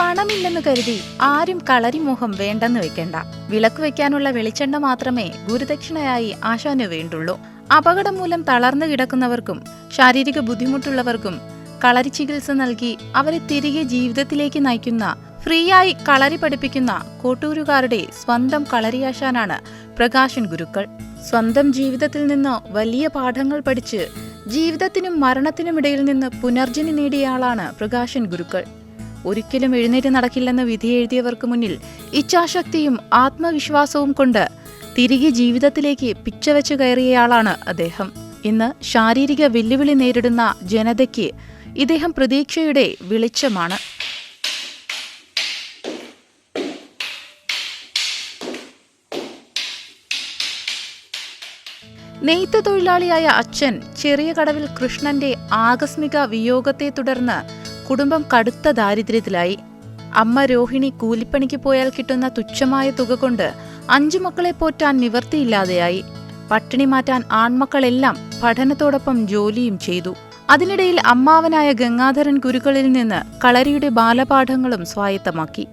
പണമില്ലെന്ന് കരുതി ആരും കളരിമോഹം വേണ്ടെന്ന് വെക്കണ്ട. വിളക്ക് വെക്കാനുള്ള വെളിച്ചെണ്ണ മാത്രമേ ഗുരുദക്ഷിണയായി ആശാന് വേണ്ടുള്ളൂ. അപകടം മൂലം തളർന്നു കിടക്കുന്നവർക്കും ശാരീരിക ബുദ്ധിമുട്ടുള്ളവർക്കും കളരി ചികിത്സ നൽകി അവരെ തിരികെ ജീവിതത്തിലേക്ക് നയിക്കുന്ന ഫ്രീയായി കളരി പഠിപ്പിക്കുന്ന കോട്ടൂരുകാരുടെ സ്വന്തം കളരിയാശാനാണ് പ്രകാശൻ ഗുരുക്കൾ. സ്വന്തം ജീവിതത്തിൽ നിന്ന് വലിയ പാഠങ്ങൾ പഠിച്ച് ജീവിതത്തിനും മരണത്തിനുമിടയിൽ നിന്ന് പുനർജനി നേടിയ ആളാണ് പ്രകാശൻ ഗുരുക്കൾ. ഒരിക്കലും എഴുന്നേറ്റ് നടക്കില്ലെന്ന് വിധിയെഴുതിയവർക്ക് മുന്നിൽ ഇച്ഛാശക്തിയും ആത്മവിശ്വാസവും കൊണ്ട് തിരികെ ജീവിതത്തിലേക്ക് പിച്ചവെച്ച് കയറിയയാളാണ് അദ്ദേഹം. ഇന്ന് ശാരീരിക വെല്ലുവിളി നേരിടുന്ന ജനതയ്ക്ക് ഇദ്ദേഹം പ്രതീക്ഷയുടെ വെളിച്ചമാണ്. നെയ്ത്ത് തൊഴിലാളിയായ അച്ഛൻ ചെറിയ കടവിൽ കൃഷ്ണന്റെ ആകസ്മിക വിയോഗത്തെ തുടർന്ന് കുടുംബം കടുത്ത ദാരിദ്ര്യത്തിലായി. അമ്മ രോഹിണി കൂലിപ്പണിക്ക് പോയാൽ കിട്ടുന്ന തുച്ഛമായ തുക കൊണ്ട് അഞ്ചു മക്കളെ പോറ്റാൻ നിവർത്തിയില്ലാതെയായി പട്ടിണി മാറ്റാൻ ആൺമക്കളെല്ലാം പഠനത്തോടൊപ്പം ജോലിയും ചെയ്തു. അതിനിടയിൽ അമ്മാവനായ ഗംഗാധരൻ ഗുരുക്കളിൽ നിന്ന് കളരിയുടെ ബാലപാഠങ്ങളും സ്വായത്തമാക്കി.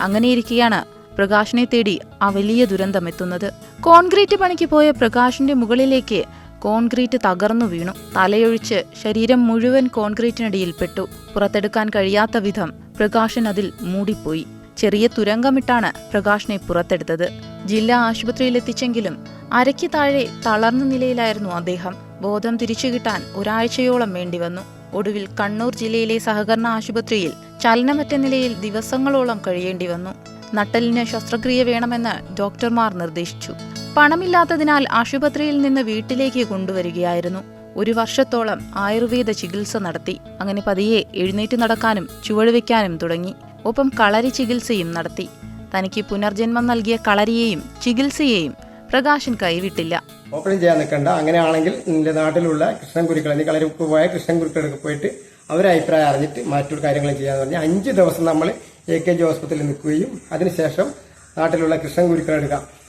അങ്ങനെയിരിക്കെയാണ് പ്രകാശിനെ തേടി ആ വലിയ ദുരന്തമെത്തുന്നത്. കോൺക്രീറ്റ് പണിക്ക് പോയ പ്രകാശിന്റെ മുകളിലേക്ക് കോൺക്രീറ്റ് തകർന്നു വീണു. തലയൊഴിച്ച് ശരീരം മുഴുവൻ കോൺക്രീറ്റിനടിയിൽ പെട്ടു പുറത്തെടുക്കാൻ കഴിയാത്ത വിധം പ്രകാശൻ അതിൽ മൂടിപ്പോയി. ചെറിയ തുരങ്കമിട്ടാണ് പ്രകാശിനെ പുറത്തെടുത്തത്. ജില്ലാ ആശുപത്രിയിലെത്തിച്ചെങ്കിലും അരയ്ക്ക് താഴെ തളർന്ന നിലയിലായിരുന്നു അദ്ദേഹം. ബോധം തിരിച്ചു കിട്ടാൻ ഒരാഴ്ചയോളം വേണ്ടിവന്നു. ഒടുവിൽ കണ്ണൂർ ജില്ലയിലെ സഹകരണ ആശുപത്രിയിൽ ചലനമറ്റ നിലയിൽ ദിവസങ്ങളോളം കഴിയേണ്ടി വന്നു നട്ടലിന് ശസ്ത്രക്രിയ വേണമെന്ന് ഡോക്ടർമാർ നിർദ്ദേശിച്ചു. പണമില്ലാത്തതിനാൽ ആശുപത്രിയിൽ നിന്ന് വീട്ടിലേക്ക് കൊണ്ടുവരികയായിരുന്നു. ഒരു വർഷത്തോളം ആയുർവേദ ചികിത്സ നടത്തി. അങ്ങനെ പതിയെ എഴുന്നേറ്റ് നടക്കാനും ചുവടുവെക്കാനും തുടങ്ങി. ഒപ്പം കളരി ചികിത്സയും നടത്തി. തനിക്ക് പുനർജന്മം നൽകിയ കളരിയെയും ചികിത്സയെയും പ്രകാശൻ കൈവിട്ടില്ല. ഓപ്പൺ ചെയ്യാൻ നിൽക്കണ്ട. അങ്ങനെയാണെങ്കിൽ നിന്റെ നാട്ടിലുള്ള കൃഷ്ണൻ ഗുരുക്കൾ നീ കളരിക്ക് പോയ കൃഷ്ണൻ ഗുരുക്കളൊക്കെ പോയിട്ട് അവരെ അഭിപ്രായം അറിഞ്ഞിട്ട് മറ്റൊരു കാര്യങ്ങൾ ചെയ്യാന്ന് പറഞ്ഞാൽ അഞ്ച് ദിവസം നമ്മൾ എ കെ ജി ഹോസ്പിറ്റലിൽ നിൽക്കുകയും അതിനുശേഷം നാട്ടിലുള്ള കൃഷ്ണൻ ഗുരുക്കളെടുക്കാം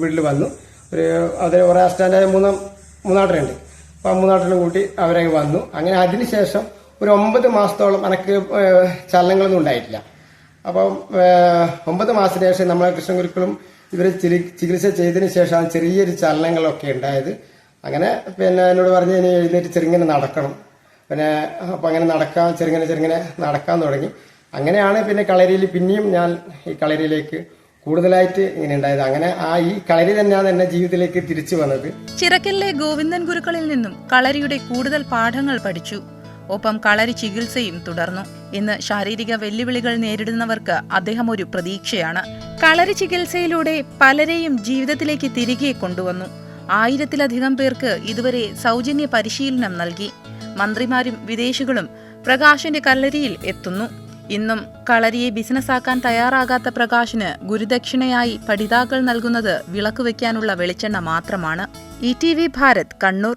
വീട്ടിൽ വന്നു. ഒരു അത് ഒരേ സ്റ്റാൻഡായ മൂന്നാം മൂന്നാട്ടിലുണ്ട്. അപ്പം മൂന്നാട്ടിലും കൂട്ടി അവരെ വന്നു. അങ്ങനെ അതിനുശേഷം ഒരു ഒമ്പത് മാസത്തോളം എനിക്ക് ചലനങ്ങളൊന്നും ഉണ്ടായിട്ടില്ല. അപ്പം ഒമ്പത് മാസത്തിന് ശേഷം നമ്മളെ കൃഷ്ണൻ ഗുരുക്കളും ഇവരെ ചികിത്സ ചെയ്തതിന് ശേഷമാണ് ചെറിയൊരു ചലനങ്ങളൊക്കെ ഉണ്ടായത്. അങ്ങനെ പിന്നെ എന്നോട് പറഞ്ഞ് ഇനി എഴുന്നേറ്റ് ചെറുങ്ങനെ നടക്കണം. പിന്നെ അപ്പം അങ്ങനെ നടക്കാൻ ചെറുങ്ങനെ ചെറുങ്ങനെ നടക്കാൻ തുടങ്ങി. അങ്ങനെയാണ് പിന്നെ കളരിയിൽ പിന്നെയും ഞാൻ ഈ കളരിയിലേക്ക് കൂടുതലായിട്ട് ഇങ്ങനെ ഉണ്ടായത്. അങ്ങനെ ആ ഈ കളരി തന്നെയാണ് എന്നെ ജീവിതത്തിലേക്ക് തിരിച്ചു വന്നത്. ചിറക്കലിലെ ഗോവിന്ദൻ ഗുരുക്കളിൽ നിന്നും കളരിയുടെ കൂടുതൽ പാഠങ്ങൾ പഠിച്ചു. ഒപ്പം കളരി ചികിത്സയും തുടർന്നു. ഇന്ന് ശാരീരിക വെല്ലുവിളികൾ നേരിടുന്നവർക്ക് അദ്ദേഹം ഒരു പ്രതീക്ഷയാണ്. കളരി ചികിത്സയിലൂടെ പലരെയും ജീവിതത്തിലേക്ക് തിരികെ കൊണ്ടുവന്നു. ആയിരത്തിലധികം പേർക്ക് ഇതുവരെ സൗജന്യ പരിശീലനം നൽകി. മന്ത്രിമാരും വിദേശികളും പ്രകാശിന്റെ കല്ലരിയിൽ എത്തുന്നു. ഇന്നും കളരിയെ ബിസിനസ്സാക്കാൻ തയ്യാറാകാത്ത പ്രകാശിന് ഗുരുദക്ഷിണയായി പഠിതാക്കൾ നൽകുന്നത് വിളക്ക് വയ്ക്കാനുള്ള വെളിച്ചെണ്ണ മാത്രമാണ്. E T V Bharat Kannur.